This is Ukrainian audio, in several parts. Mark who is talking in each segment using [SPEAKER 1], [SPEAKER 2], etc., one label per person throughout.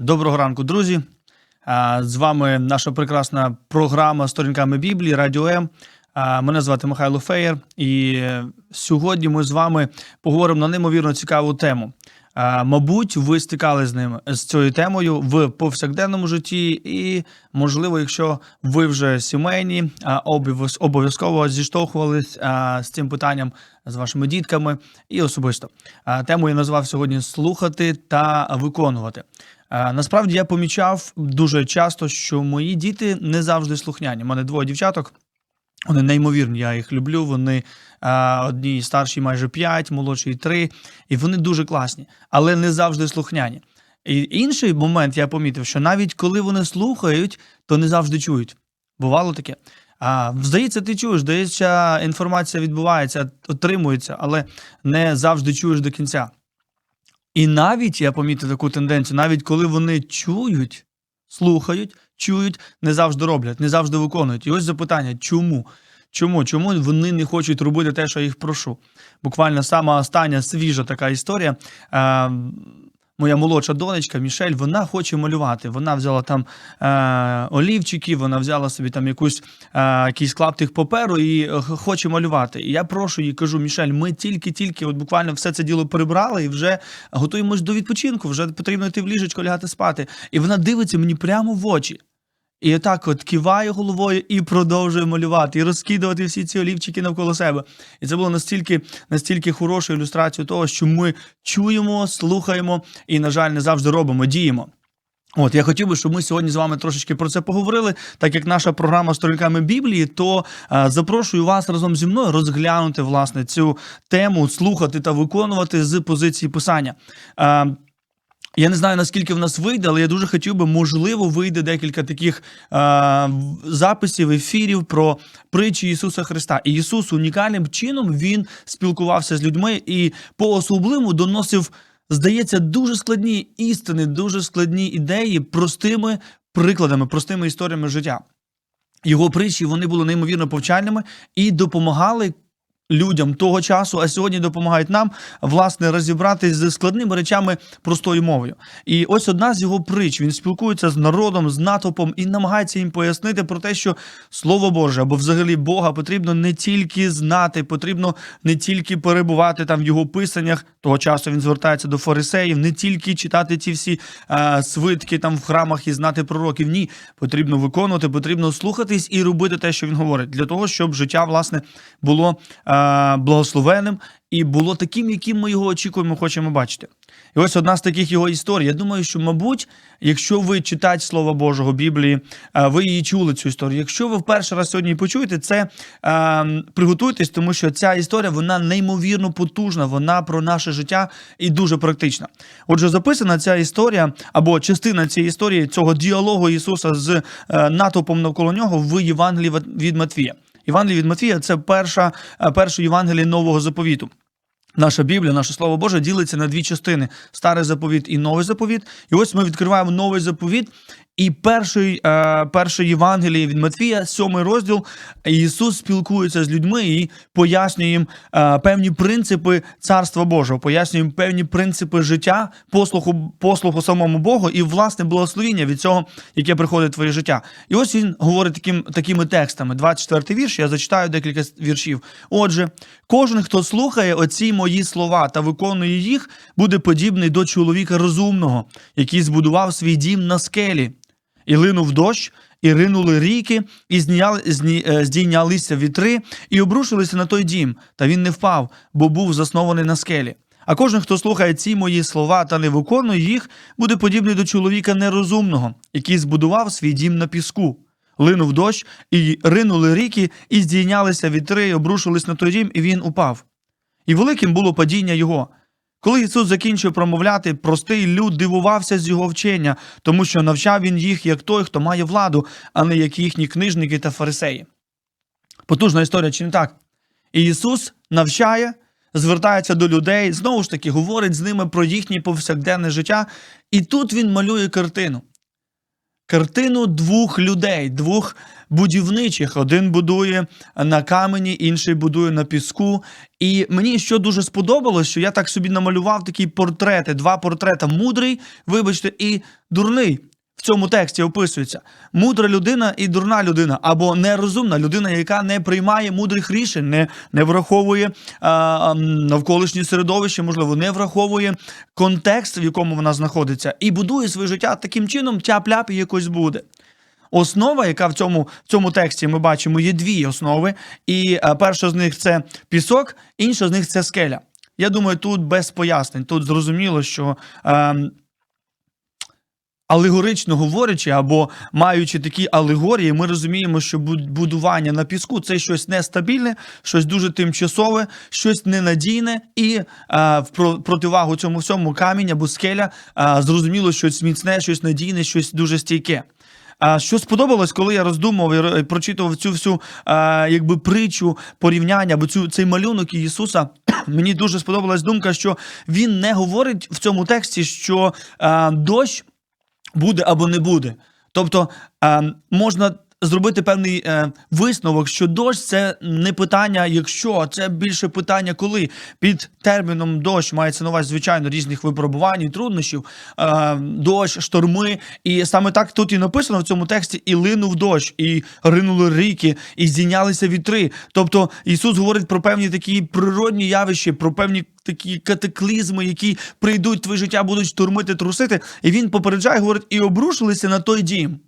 [SPEAKER 1] Доброго ранку, друзі. З вами наша прекрасна програма Сторінками Біблії Радіо М. Мене звати Михайло Феєр, і сьогодні ми з вами поговоримо на неймовірно цікаву тему. Мабуть, ви стикали з ним з цією темою в повсякденному житті, і можливо, якщо ви вже сімейні, обов'язково зіштовхувались з цим питанням з вашими дітками і особисто. Тему я назвав сьогодні слухати та виконувати. А, Насправді я помічав дуже часто, що мої діти не завжди слухняні. У мене двоє дівчаток. Вони неймовірні, я їх люблю. Вони а, одні старші майже 5, молодші 3, і вони дуже класні, але не завжди слухняні. І інший момент я помітив, що навіть коли вони слухають, то не завжди чують. Бувало таке. А, здається, ти чуєш, здається, інформація відбувається, отримується, але не завжди чуєш до кінця. І навіть я помітив таку тенденцію, навіть коли вони чують, слухають, чують, не завжди роблять, не завжди виконують. І ось запитання: чому? Чому? Чому вони не хочуть робити те, що я їх прошу? Буквально сама остання свіжа така історія. Моя молодша донечка Мішель, вона хоче малювати. Вона взяла там е, олівчики, вона взяла собі там якусь е, якийсь клаптик паперу і е, хоче малювати. І я прошу її, кажу: Мішель, ми тільки-тільки, от буквально все це діло прибрали і вже готуємось до відпочинку. Вже потрібно йти в ліжечко, лягати спати. І вона дивиться мені прямо в очі. І отак от киває головою і продовжує малювати, і розкидувати всі ці олівчики навколо себе. І це було настільки, настільки хорошою ілюстрацією того, що ми чуємо, слухаємо і, на жаль, не завжди робимо, діємо. От я хотів би, щоб ми сьогодні з вами трошечки про це поговорили. Так як наша програма сторінками Біблії, то е, запрошую вас разом зі мною розглянути власне цю тему, слухати та виконувати з позиції писання. Е, я не знаю наскільки в нас вийде, але я дуже хотів би, можливо, вийде декілька таких е, записів, ефірів про притчі Ісуса Христа. І Ісус унікальним чином він спілкувався з людьми і по особливому доносив, здається, дуже складні істини, дуже складні ідеї простими прикладами, простими історіями життя. Його притчі вони були неймовірно повчальними і допомагали людям того часу, а сьогодні допомагають нам власне розібратись з складними речами простою мовою. І ось одна з його притч. Він спілкується з народом, з натовпом і намагається їм пояснити про те, що слово Боже або взагалі Бога потрібно не тільки знати, потрібно не тільки перебувати там в його писаннях. Того часу він звертається до фарисеїв, не тільки читати ті всі е, свитки там в храмах і знати пророків. Ні, потрібно виконувати, потрібно слухатись і робити те, що він говорить, для того, щоб життя власне було е, благословенним і було таким, яким ми його очікуємо, хочемо бачити. І ось одна з таких його історій. Я думаю, що, мабуть, якщо ви читаєте Слово Божого Біблії, е, ви її чули цю історію. Якщо ви в перший раз сьогодні почуєте, це е, приготуйтесь, тому що ця історія вона неймовірно потужна, вона про наше життя і дуже практична. Отже, записана ця історія або частина цієї історії цього діалогу Ісуса з е, натовпом навколо нього в Євангелії від Матвія. Євангеліє від Матвія це перша, е, перше Євангеліє нового заповіту. Наша Біблія, наше Слово Боже ділиться на дві частини: старий заповіт і новий заповіт. І ось ми відкриваємо новий заповіт. І перший, е, перший Євангеліє від Матвія, сьомий розділ, Ісус спілкується з людьми і пояснює їм е, певні принципи Царства Божого, пояснює їм певні принципи життя, послуху, послуху самому Богу і власне благословіння від цього, яке приходить в твоє життя. І ось він говорить таким, такими текстами. 24 вірш, я зачитаю декілька віршів. Отже, кожен, хто слухає оці мої слова та виконує їх, буде подібний до чоловіка розумного, який збудував свій дім на скелі. І линув дощ, і ринули ріки, і е, здійнялися вітри, і обрушилися на той дім, та він не впав, бо був заснований на скелі. А кожен, хто слухає ці мої слова та не виконує їх, буде подібний до чоловіка нерозумного, який збудував свій дім на піску. Линув дощ, і ринули ріки, і здійнялися вітри, і обрушились на той дім, і він упав. І великим було падіння його. Коли Ісус закінчив промовляти, простий люд дивувався з його вчення, тому що навчав він їх як той, хто має владу, а не як їхні книжники та фарисеї. Потужна історія, чи не так? І Ісус навчає, звертається до людей, знову ж таки, говорить з ними про їхнє повсякденне життя, і тут він малює картину. картину двох людей, двох будівничих. Один будує на камені, інший будує на піску. І мені що дуже сподобалось, що я так собі намалював такі портрети, два портрети: мудрий, вибачте, і дурний. В цьому тексті описується мудра людина і дурна людина, або нерозумна людина, яка не приймає мудрих рішень, не, не враховує а, навколишнє середовище, можливо, не враховує контекст, в якому вона знаходиться, і будує своє життя таким чином, тяп-ляп і якось буде. Основа, яка в цьому в цьому тексті ми бачимо, є дві основи. І перша з них це пісок, інша з них це скеля. Я думаю, тут без пояснень. Тут зрозуміло, що. А, Алегорично говорячи, або маючи такі алегорії, ми розуміємо, що будування на піску це щось нестабільне, щось дуже тимчасове, щось ненадійне, і а, в противагу цьому всьому камінь або скеля а, зрозуміло щось міцне, щось надійне, щось дуже стійке. А що сподобалось, коли я роздумував і прочитував цю всю а, якби притчу порівняння, або цю цей малюнок Ісуса, мені дуже сподобалась думка, що він не говорить в цьому тексті, що а, дощ буде або не буде. Тобто а, можна зробити певний е, висновок, що дощ це не питання, якщо це більше питання, коли під терміном дощ мається на увазі, звичайно, різних випробувань, і труднощів, е, дощ, шторми. І саме так тут і написано в цьому тексті: і линув дощ, і ринули ріки, і здійнялися вітри. Тобто Ісус говорить про певні такі природні явища, про певні. Такі катаклізми, які прийдуть в твоє життя, будуть штурмити, трусити, і він попереджає, говорить, і обрушилися на той дім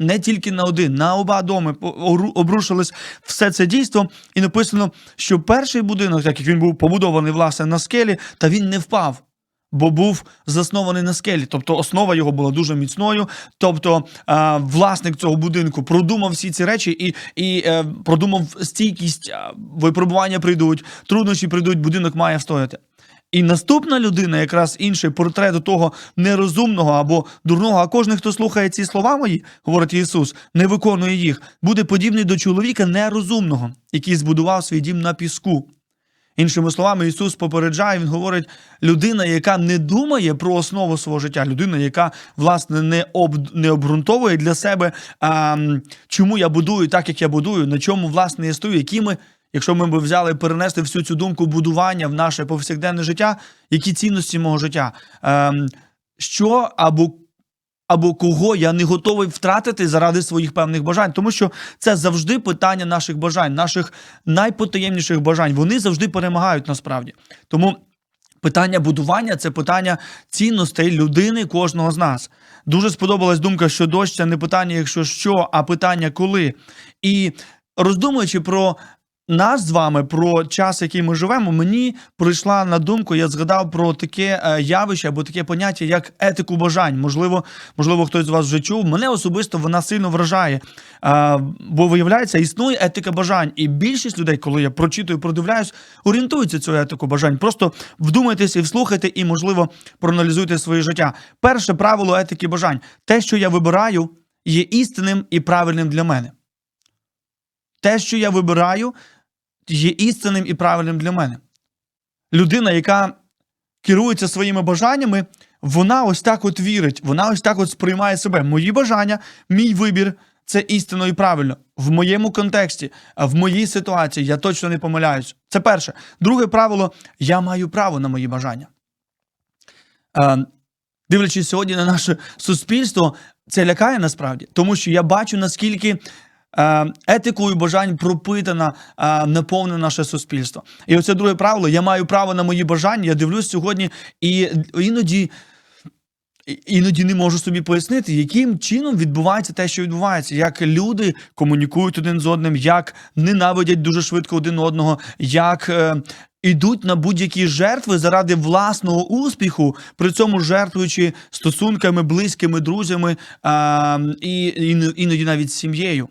[SPEAKER 1] не тільки на один, на оба доми обрушилось все це дійство, і написано, що перший будинок, так як він був побудований власне на скелі, та він не впав. Бо був заснований на скелі, тобто основа його була дуже міцною. Тобто е, власник цього будинку продумав всі ці речі і і е, продумав стійкість, е, випробування прийдуть, труднощі прийдуть, будинок має встояти. І наступна людина, якраз інший портрет того нерозумного або дурного, а кожен, хто слухає ці слова мої, говорить Ісус, не виконує їх, буде подібний до чоловіка нерозумного, який збудував свій дім на піску. Іншими словами, Ісус попереджає, Він говорить, людина, яка не думає про основу свого життя, людина, яка, власне, не об, не обґрунтовує для себе, а, чому я будую так, як я будую, на чому, власне, я стою, якими Якщо ми б взяли перенести всю цю думку будування в наше повсякденне життя, які цінності мого життя, ем, що або або кого я не готовий втратити заради своїх певних бажань, тому що це завжди питання наших бажань, наших найпотаємніших бажань. Вони завжди перемагають насправді. Тому питання будування це питання цінностей людини кожного з нас. Дуже сподобалась думка, що дощ це не питання, якщо що, а питання коли. І роздумуючи про нас з вами про час, який ми живемо, мені прийшла на думку, я згадав про таке е, явище або таке поняття, як етику бажань. Можливо, можливо, хтось з вас вже чув. Мене особисто вона сильно вражає. Бо виявляється, існує етика бажань, і більшість людей, коли я прочитую, продивляюсь, орієнтуються цю етику бажань. Просто вдумайтеся і вслухайте, і можливо проаналізуйте своє життя. Перше правило етики бажань: те, що я вибираю, є істинним і правильним для мене. Те, що я вибираю є істинним і правильним для мене. Людина, яка керується своїми бажаннями, вона ось так от вірить, вона ось так от сприймає себе. Мої бажання, мій вибір це істинно і правильно. В моєму контексті, в моїй ситуації я точно не помиляюсь. Це перше. Друге правило я маю право на мої бажання. Дивлячись сьогодні на наше суспільство, це лякає насправді, тому що я бачу, наскільки етикою бажань пропитана, е, наповнене наше суспільство. І оце друге правило: я маю право на мої бажання. Я дивлюсь сьогодні, і іноді. Іноді не можу собі пояснити, яким чином відбувається те, що відбувається, як люди комунікують один з одним, як ненавидять дуже швидко один одного, як е, ідуть на будь-які жертви заради власного успіху, при цьому жертвуючи стосунками, близькими друзями е, і іноді навіть сім'єю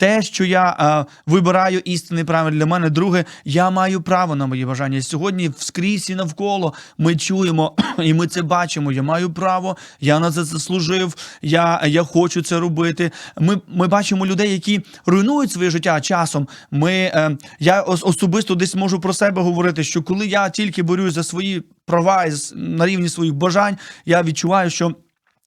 [SPEAKER 1] те, що я а, вибираю істинний правильний для мене. Друге, я маю право на мої бажання. Сьогодні вскрізь і навколо ми чуємо, і ми це бачимо. Я маю право, я на це заслужив, я я хочу це робити. Ми ми бачимо людей, які руйнують своє життя часом. Ми, е, Я особисто десь можу про себе говорити, що коли я тільки борюсь за свої права на рівні своїх бажань, я відчуваю, що.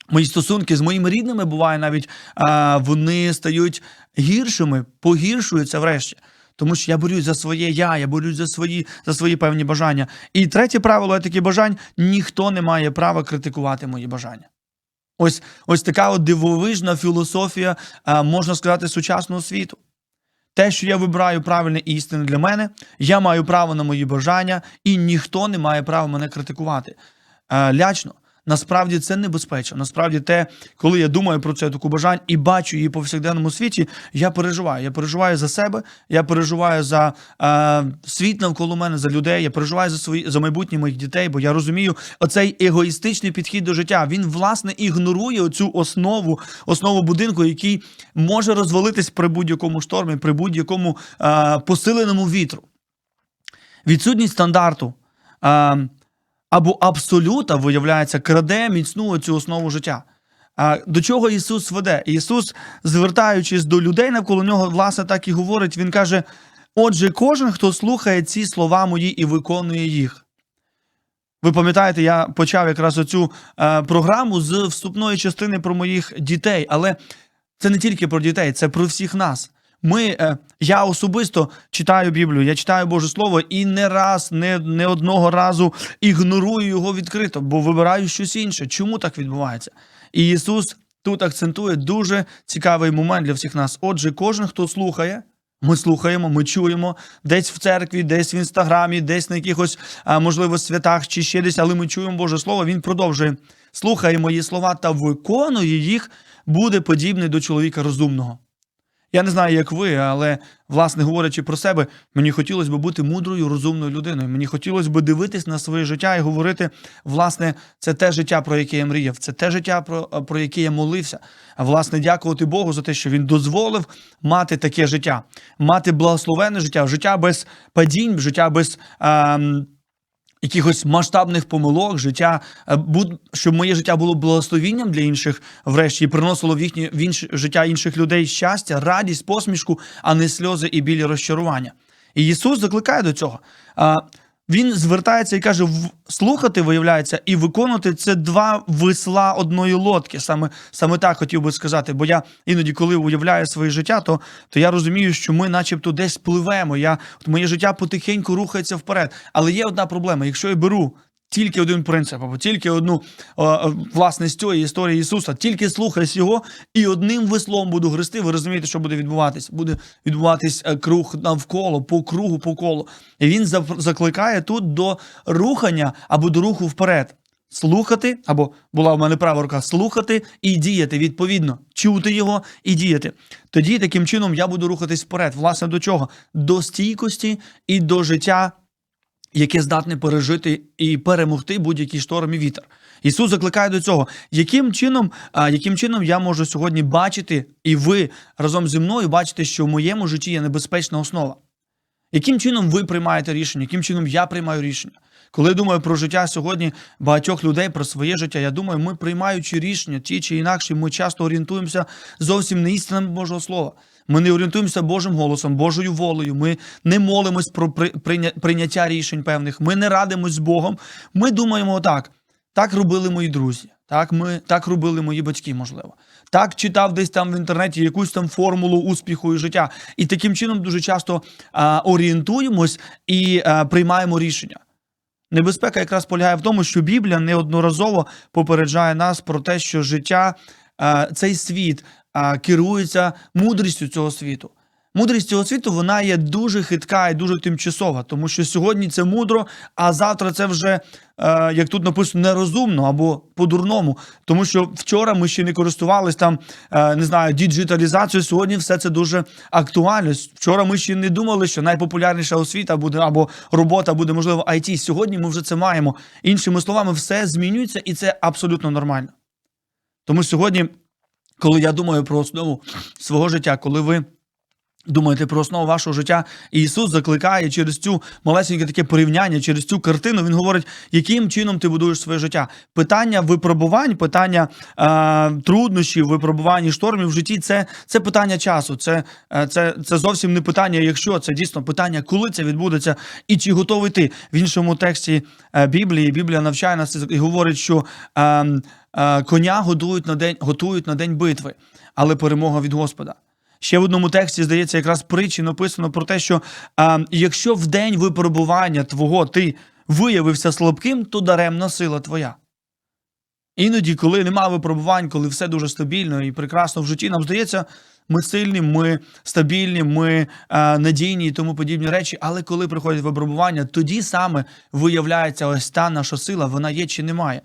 [SPEAKER 1] Мої стосунки з моїми рідними буває навіть а, вони стають гіршими, погіршуються врешті. Тому що я борюсь за своє я, я борюсь за свої за свої певні бажання. І третє правило етики бажань: ніхто не має права критикувати мої бажання. Ось ось така от дивовижна філософія, можна сказати, сучасного світу. Те, що я вибираю правильне і істинне для мене, я маю право на мої бажання, і ніхто не має права мене критикувати. Е, лячно. Насправді це небезпечно. Насправді, те, коли я думаю про це таку бажань і бачу її по повсякденному світі, я переживаю. Я переживаю за себе, я переживаю за е, світ навколо мене, за людей. Я переживаю за свої за майбутнє моїх дітей, бо я розумію, оцей егоїстичний підхід до життя. Він власне ігнорує оцю основу, основу будинку, який може розвалитись при будь-якому штормі, при будь-якому е, посиленому вітру. Відсутність стандарту. Або абсолюта, виявляється, краде міцну цю основу життя. А до чого Ісус веде? Ісус, звертаючись до людей навколо нього, власне, так і говорить. Він каже: Отже, кожен, хто слухає ці слова мої і виконує їх. Ви пам'ятаєте, я почав якраз оцю е, програму з вступної частини про моїх дітей, але це не тільки про дітей, це про всіх нас. Ми, е, я особисто читаю Біблію, я читаю Боже Слово і не раз, не, не одного разу ігнорую його відкрито, бо вибираю щось інше. Чому так відбувається? І Ісус тут акцентує дуже цікавий момент для всіх нас. Отже, кожен, хто слухає, ми слухаємо, ми чуємо десь в церкві, десь в інстаграмі, десь на якихось, можливо, святах чи ще десь, але ми чуємо Боже Слово. Він продовжує слухає мої слова та виконує їх, буде подібний до чоловіка розумного. Я не знаю, як ви, але, власне, говорячи про себе, мені хотілося б бути мудрою, розумною людиною. Мені хотілося б дивитись на своє життя і говорити, власне, це те життя, про яке я мріяв, це те життя, про, про яке я молився. А власне, дякувати Богу за те, що він дозволив мати таке життя, мати благословенне життя, життя без падінь, життя без. Ем, якихось масштабних помилок, життя, е, щоб моє життя було благословінням для інших, врешті, і приносило в їхнє в інш, життя інших людей щастя, радість, посмішку, а не сльози і білі розчарування. І Ісус закликає до цього. Він звертається і каже: «В- слухати, виявляється, і виконувати це два весла одної лодки. Саме, саме так хотів би сказати. Бо я іноді, коли уявляю своє життя, то, то я розумію, що ми, начебто, десь пливемо. Я, от моє життя потихеньку рухається вперед. Але є одна проблема: якщо я беру. Тільки один принцип, або тільки одну з цієї історії Ісуса, тільки слухаюсь його, і одним веслом буду грести. Ви розумієте, що буде відбуватись? Буде відбуватись е, круг навколо, по кругу, по колу. І він закликає тут до рухання або до руху вперед. Слухати, або була в мене права рука, слухати і діяти відповідно, чути його і діяти. Тоді таким чином я буду рухатись вперед. Власне, до чого? До стійкості і до життя яке здатне пережити і перемогти будь-який шторм і вітер. Ісус закликає до цього, яким чином, яким чином я можу сьогодні бачити, і ви разом зі мною бачите, що в моєму житті є небезпечна основа. Яким чином ви приймаєте рішення, яким чином я приймаю рішення? Коли я думаю про життя сьогодні багатьох людей, про своє життя, я думаю, ми приймаючи рішення, ті чи інакші, ми часто орієнтуємося зовсім не істинами Божого Слова. Ми не орієнтуємося Божим голосом, Божою волею. Ми не молимось про прийняття рішень певних. Ми не радимось з Богом. Ми думаємо так. Так робили мої друзі. Так, ми так робили мої батьки, можливо. Так читав десь там в інтернеті якусь там формулу успіху і життя. І таким чином дуже часто а, орієнтуємось і а, приймаємо рішення. Небезпека якраз полягає в тому, що Біблія неодноразово попереджає нас про те, що життя, а, цей світ керується мудрістю цього світу. Мудрість цього світу вона є дуже хитка і дуже тимчасова, тому що сьогодні це мудро, а завтра це вже, е, як тут написано, нерозумно або по-дурному. Тому що вчора ми ще не користувалися там, е, не знаю, діджиталізацією. Сьогодні все це дуже актуально. Вчора ми ще не думали, що найпопулярніша освіта буде або робота буде, можливо, IT. Сьогодні ми вже це маємо. Іншими словами, все змінюється, і це абсолютно нормально. Тому сьогодні, коли я думаю про основу свого життя, коли ви думаєте про основу вашого життя. І Ісус закликає через цю малесеньке таке порівняння, через цю картину. Він говорить, яким чином ти будуєш своє життя. Питання випробувань, питання е, труднощів, випробувань і штормів в житті це, це питання часу. Це, е, це, це зовсім не питання, якщо це дійсно питання, коли це відбудеться, і чи готовий ти в іншому тексті е, Біблії. Біблія навчає нас і говорить, що е, е, коня готують на день, готують на день битви, але перемога від Господа. Ще в одному тексті, здається, якраз притчі написано про те, що а, якщо в день випробування твого ти виявився слабким, то даремна сила твоя. Іноді, коли нема випробувань, коли все дуже стабільно і прекрасно в житті, нам здається, ми сильні, ми стабільні, ми а, надійні і тому подібні речі. Але коли приходять випробування, тоді саме виявляється ось та наша сила, вона є чи немає.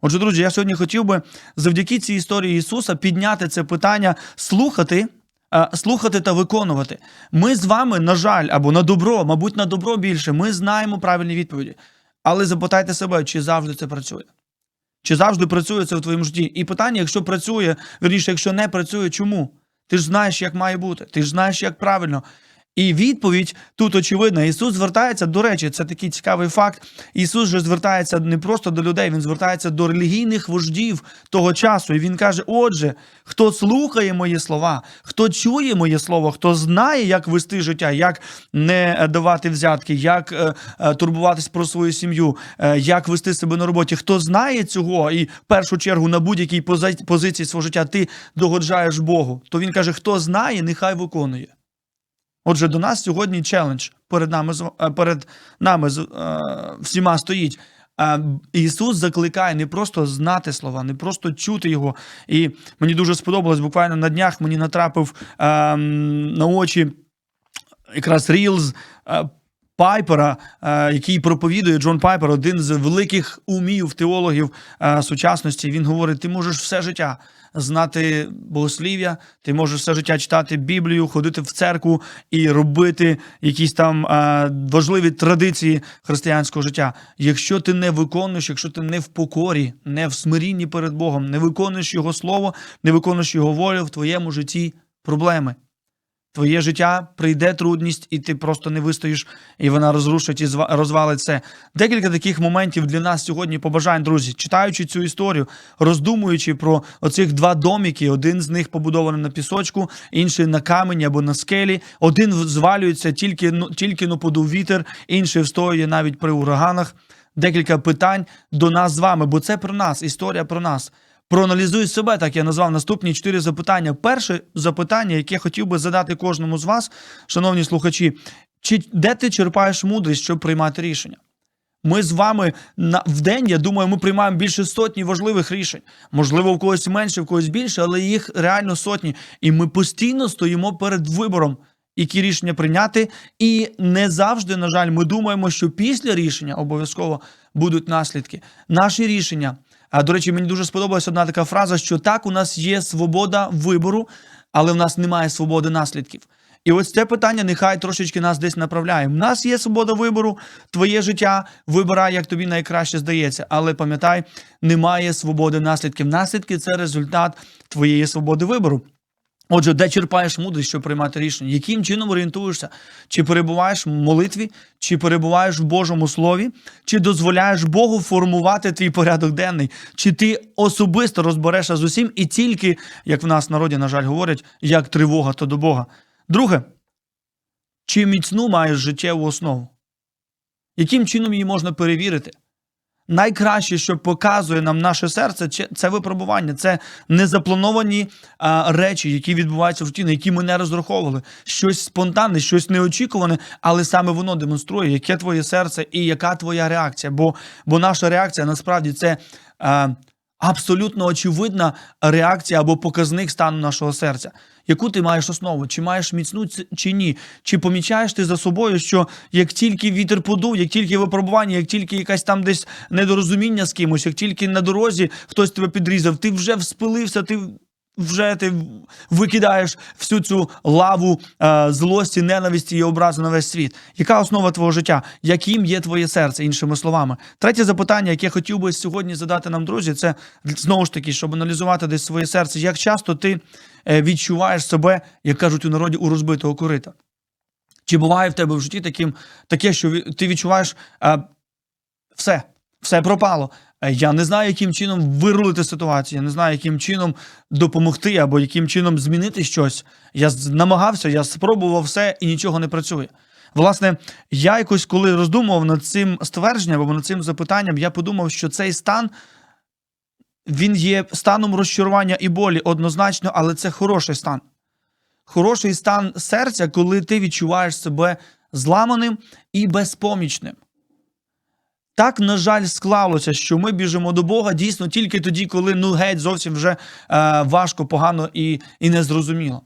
[SPEAKER 1] Отже, друзі, я сьогодні хотів би завдяки цій історії Ісуса підняти це питання, слухати. Е, Слухати та виконувати. Ми з вами, на жаль, або на добро, мабуть, на добро більше, ми знаємо правильні відповіді. Але запитайте себе, чи завжди це працює? Чи завжди працює це в твоєму житті? І питання, якщо працює, верніше, якщо не працює, чому? Ти ж знаєш, як має бути, ти ж знаєш, як правильно. І відповідь тут очевидна. Ісус звертається, до речі, це такий цікавий факт. Ісус же звертається не просто до людей, він звертається до релігійних вождів того часу. І він каже: Отже, хто слухає мої слова, хто чує моє слово, хто знає, як вести життя, як не е, давати взятки, як е, е, турбуватись про свою сім'ю, як вести себе на роботі, хто знає цього, і в першу чергу на будь-якій пози- позиції свого життя ти догоджаєш Богу, то він каже: хто знає, нехай виконує. Отже, до нас сьогодні челендж перед нами е, перед нами з- е, всіма стоїть. Е, Ісус закликає не просто знати слова, не просто чути його. І мені дуже сподобалось, буквально на днях мені натрапив е, на очі якраз Рілз Пайпера, е, який проповідує Джон Пайпер, один з великих умів теологів е, сучасності. Він говорить: ти можеш все життя знати богослів'я, ти можеш все життя читати Біблію, ходити в церкву і робити якісь там е, важливі традиції християнського життя. Якщо ти не виконуєш, якщо ти не в покорі, не в смирінні перед Богом, не виконуєш Його слово, не виконуєш Його волю, в твоєму житті проблеми. Твоє життя прийде трудність, і ти просто не вистоїш, і вона розрушить і зва- розвалить все. Декілька таких моментів для нас сьогодні побажань, друзі, читаючи цю історію, роздумуючи про оцих два доміки, один з них побудований на пісочку, інший на камені або на скелі. Один звалюється тільки ну, тільки подув вітер, інший встоює навіть при ураганах. Декілька питань до нас з вами, бо це про нас, історія про нас. Проаналізуй себе, так я назвав наступні чотири запитання. Перше запитання, яке хотів би задати кожному з вас, шановні слухачі, чи де ти черпаєш мудрість, щоб приймати рішення? Ми з вами на в день, я думаю, ми приймаємо більше сотні важливих рішень. Можливо, в когось менше, в когось більше, але їх реально сотні. І ми постійно стоїмо перед вибором, які рішення прийняти. І не завжди, на жаль, ми думаємо, що після рішення обов'язково будуть наслідки. Наші рішення. А до речі, мені дуже сподобалась одна така фраза, що так, у нас є свобода вибору, але в нас немає свободи наслідків. І ось це питання нехай трошечки нас десь направляє. У нас є свобода вибору, твоє життя вибирай, як тобі найкраще здається. Але пам'ятай, немає свободи наслідків. Наслідки це результат твоєї свободи вибору. Отже, де черпаєш мудрість, щоб приймати рішення? Яким чином орієнтуєшся? Чи перебуваєш в молитві, чи перебуваєш в Божому Слові, чи дозволяєш Богу формувати твій порядок денний? Чи ти особисто розберешся з усім і тільки, як в нас в народі, на жаль, говорять, як тривога, то до Бога? Друге, чи міцну маєш життєву основу? Яким чином її можна перевірити? Найкраще, що показує нам наше серце, це- випробування, це незаплановані а, речі, які відбуваються в житті, на які ми не розраховували. Щось спонтанне, щось неочікуване, але саме воно демонструє, яке твоє серце і яка твоя реакція. Бо, бо наша реакція насправді це а, абсолютно очевидна реакція або показник стану нашого серця. Яку ти маєш основу? Чи маєш міцну чи ні? Чи помічаєш ти за собою, що як тільки вітер подув, як тільки випробування, як тільки якась там десь недорозуміння з кимось, як тільки на дорозі хтось тебе підрізав, ти вже вспилився, ти вже ти викидаєш всю цю лаву е, злості, ненависті і образи на весь світ. Яка основа твого життя? Яким є твоє серце, іншими словами? Третє запитання, яке хотів би сьогодні задати нам, друзі, це знову ж таки, щоб аналізувати десь своє серце. Як часто ти е, відчуваєш себе, як кажуть у народі, у розбитого корита? Чи буває в тебе в житті таким, таке, що ти відчуваєш е, все, все пропало. Е, Я не знаю, яким чином вирулити ситуацію, я не знаю, яким чином допомогти або яким чином змінити щось. Я намагався, я спробував все і нічого не працює. Власне, я якось, коли роздумував над цим ствердженням або над цим запитанням, я подумав, що цей стан він є станом розчарування і болі однозначно, але це хороший стан. Хороший стан серця, коли ти відчуваєш себе зламаним і безпомічним. Так, на жаль, склалося, що ми біжимо до Бога дійсно тільки тоді, коли ну геть зовсім вже е, важко, погано і, і незрозуміло.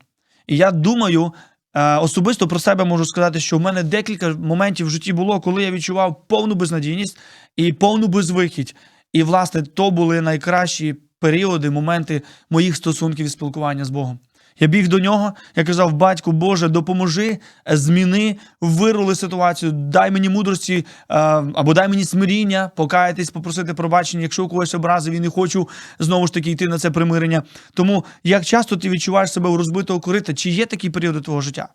[SPEAKER 1] І я думаю, е, особисто про себе можу сказати, що в мене декілька моментів в житті було, коли я відчував повну безнадійність і повну безвихідь. І, власне, то були найкращі періоди, моменти моїх стосунків і спілкування з Богом. Я біг до нього, я казав, батьку Боже, допоможи, зміни, вирули ситуацію, дай мені мудрості е, або дай мені смиріння, покаятись, попросити пробачення, якщо у когось образив і не хочу знову ж таки йти на це примирення. Тому як часто ти відчуваєш себе у розбитого корита, чи є такі періоди твого життя?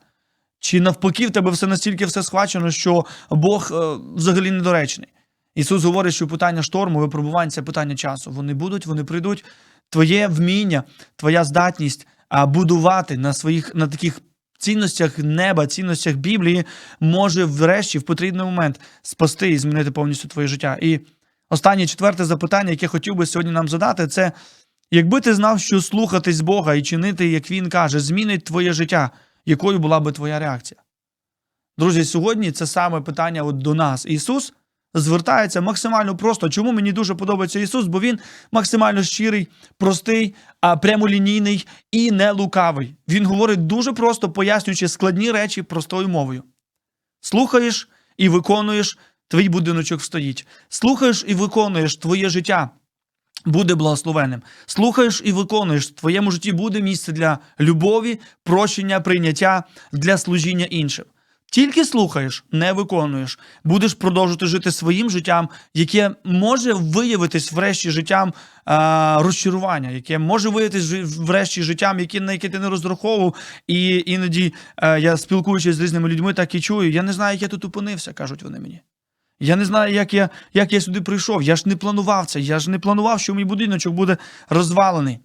[SPEAKER 1] Чи навпаки, в тебе все настільки все схвачено, що Бог е, взагалі недоречний? Ісус говорить, що питання шторму, випробувань це питання часу. Вони будуть, вони прийдуть. Твоє вміння, твоя здатність будувати на своїх на таких цінностях неба, цінностях Біблії може врешті в потрібний момент спасти і змінити повністю твоє життя. І останнє четверте запитання, яке хотів би сьогодні нам задати, це якби ти знав, що слухатись Бога і чинити, як він каже, змінить твоє життя, якою була би твоя реакція? Друзі, сьогодні це саме питання от до нас. Ісус звертається максимально просто. Чому мені дуже подобається Ісус? Бо Він максимально щирий, простий, прямолінійний і не лукавий. Він говорить дуже просто, пояснюючи складні речі простою мовою. Слухаєш і виконуєш, твій будиночок стоїть. Слухаєш і виконуєш твоє життя. Буде благословенним. Слухаєш і виконуєш. В твоєму житті буде місце для любові, прощення, прийняття, для служіння іншим. Тільки слухаєш, не виконуєш, будеш продовжувати жити своїм життям, яке може виявитись врешті життям а, розчарування, яке може виявитись врешті життям, яке, на яке ти не розраховував. І іноді а, я спілкуючись з різними людьми, так і чую. Я не знаю, як я тут опинився, кажуть вони мені. Я не знаю, як я, як я сюди прийшов. Я ж не планував це. Я ж не планував, що мій будиночок буде розвалений.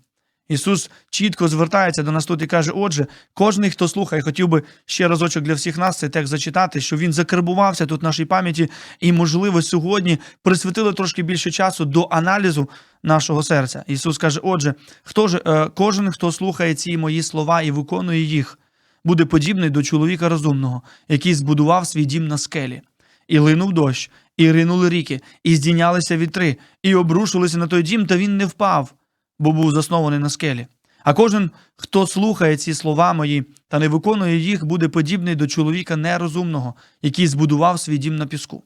[SPEAKER 1] Ісус чітко звертається до нас тут і каже: Отже, кожен, хто слухає, хотів би ще разочок для всіх нас цей текст зачитати, що він закарбувався тут в нашій пам'яті, і, можливо, сьогодні присвятили трошки більше часу до аналізу нашого серця. Ісус каже: Отже, хто ж, е, кожен, хто слухає ці мої слова і виконує їх, буде подібний до чоловіка розумного, який збудував свій дім на скелі. І линув дощ, і ринули ріки, і здійнялися вітри, і обрушилися на той дім, та він не впав, бо був заснований на скелі. А кожен, хто слухає ці слова мої та не виконує їх, буде подібний до чоловіка нерозумного, який збудував свій дім на піску.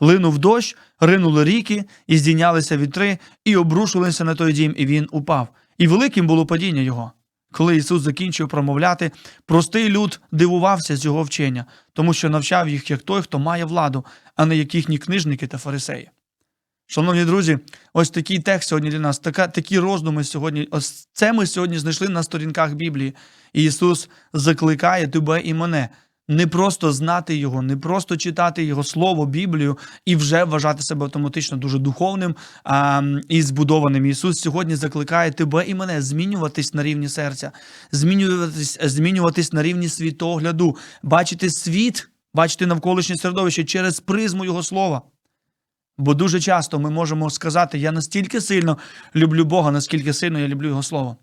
[SPEAKER 1] Линув дощ, ринули ріки, і здійнялися вітри, і обрушилися на той дім, і він упав. І великим було падіння його. Коли Ісус закінчив промовляти, простий люд дивувався з його вчення, тому що навчав їх як той, хто має владу, а не як їхні книжники та фарисеї. Шановні друзі, ось такий текст сьогодні для нас, така, такі роздуми сьогодні. Ось це ми сьогодні знайшли на сторінках Біблії. І Ісус закликає тебе і мене не просто знати Його, не просто читати Його Слово, Біблію і вже вважати себе автоматично дуже духовним а, і збудованим. Ісус сьогодні закликає тебе і мене змінюватись на рівні серця, змінюватись, змінюватись на рівні світогляду, бачити світ, бачити навколишнє середовище через призму Його слова. Бо дуже часто ми можемо сказати: я настільки сильно люблю Бога, наскільки сильно я люблю Його Слово.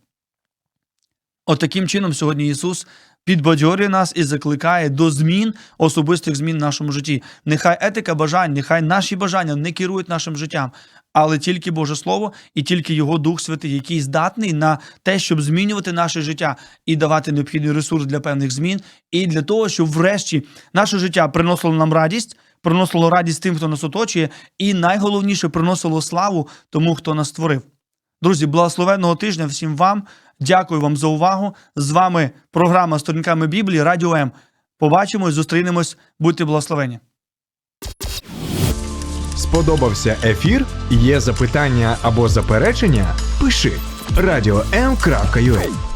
[SPEAKER 1] От таким чином сьогодні Ісус підбадьорює нас і закликає до змін, особистих змін в нашому житті. Нехай етика бажань, нехай наші бажання не керують нашим життям, але тільки Боже Слово і тільки Його Дух Святий, який здатний на те, щоб змінювати наше життя і давати необхідний ресурс для певних змін, і для того, щоб врешті наше життя приносило нам радість. Приносило радість тим, хто нас оточує, і найголовніше приносило славу тому, хто нас створив. Друзі, благословенного тижня всім вам. Дякую вам за увагу. З вами програма Сторінками Біблії Радіо М. Побачимось, зустрінемось. Будьте благословені.
[SPEAKER 2] Сподобався ефір? Є запитання або заперечення? Пиши радіом.ua